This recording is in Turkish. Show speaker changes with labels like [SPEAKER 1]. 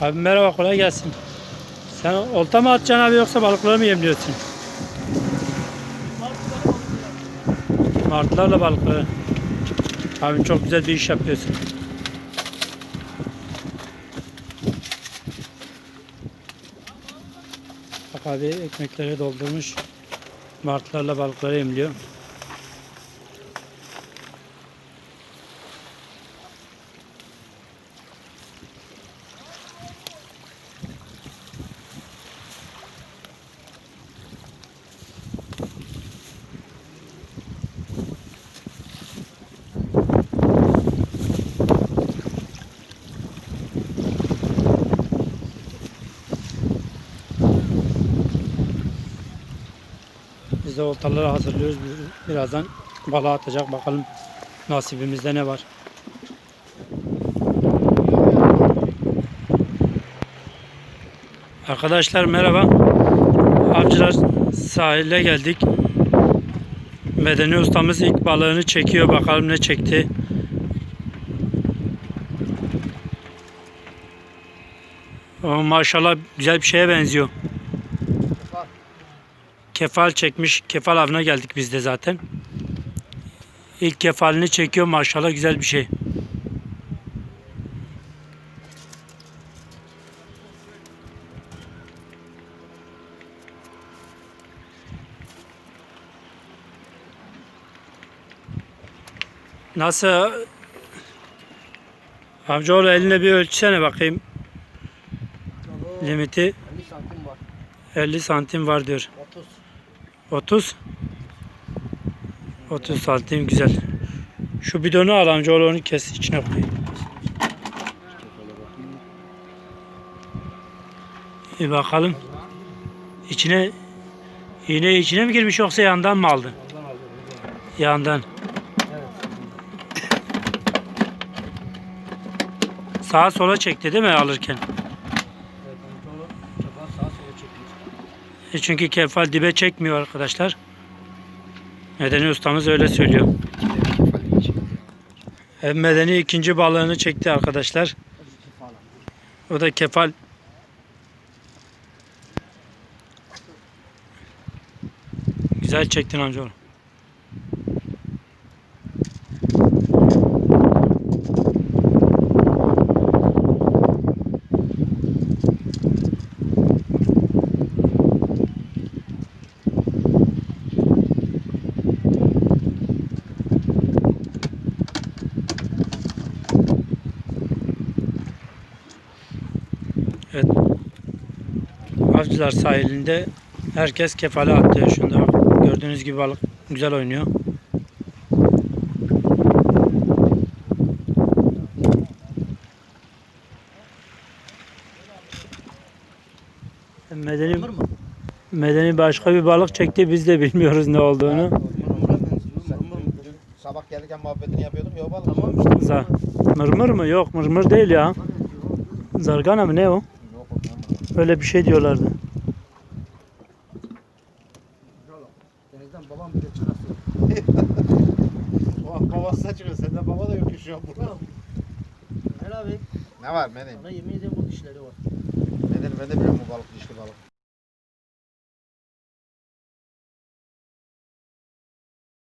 [SPEAKER 1] Abi merhaba kolay gelsin. Sen olta mı atacaksın abi yoksa balıkları mı yemliyorsun? Martılarla balıkları. Abi çok güzel bir iş yapıyorsun. Bak abi ekmekleri doldurmuş. Martılarla balıkları yemliyor. Biz de oltaları hazırlıyoruz. Bir- Birazdan balığa atacak. Bakalım nasibimizde ne var. Arkadaşlar merhaba. Avcılar sahile geldik. Medeni ustamız ilk balığını çekiyor. Bakalım ne çekti. O maşallah güzel bir şeye benziyor. Kefal çekmiş. Kefal avına geldik biz de zaten. İlk kefalini çekiyor maşallah güzel bir şey. Nasıl? Amcaoğlu eline bir ölçsene bakayım. Limiti
[SPEAKER 2] 50 santim var.
[SPEAKER 1] 50 santim var diyor.
[SPEAKER 2] 30.
[SPEAKER 1] 30 30 santim güzel. Şu bidonu al amcaoğlu onu kes içine koy. Bir bakalım. İçine iğne içine mi girmiş yoksa yandan mı aldın? Yandan. Sağa sola çekti değil mi alırken?
[SPEAKER 2] Evet. Amcaoğlu kafa sağa sola çekmiş.
[SPEAKER 1] E çünkü kefal dibe çekmiyor arkadaşlar. Medeni ustamız öyle söylüyor. E, Medeni ikinci balığını çekti arkadaşlar. O da kefal. Güzel çektin amcaoğlu. Evet. Avcılar sahilinde herkes kefale atlıyor şu anda. Bak, Gördüğünüz gibi balık güzel oynuyor. Medeni, medeni başka bir balık çekti biz de bilmiyoruz ne olduğunu.
[SPEAKER 3] Sabah gelirken muhabbetini yapıyordum ya o balık.
[SPEAKER 2] Tamam işte.
[SPEAKER 1] Za mırmır mı? Yok mırmır değil ya. Zargana mı ne o? Öyle bir şey diyorlardı.
[SPEAKER 2] Denizden babam bile çıkarsa.
[SPEAKER 3] O babası da çıkıyor. Sende baba da yok ki şu an burada.
[SPEAKER 2] Helal abi.
[SPEAKER 3] Ne var Metin?
[SPEAKER 2] Sana yemin ediyorum bu dişleri var.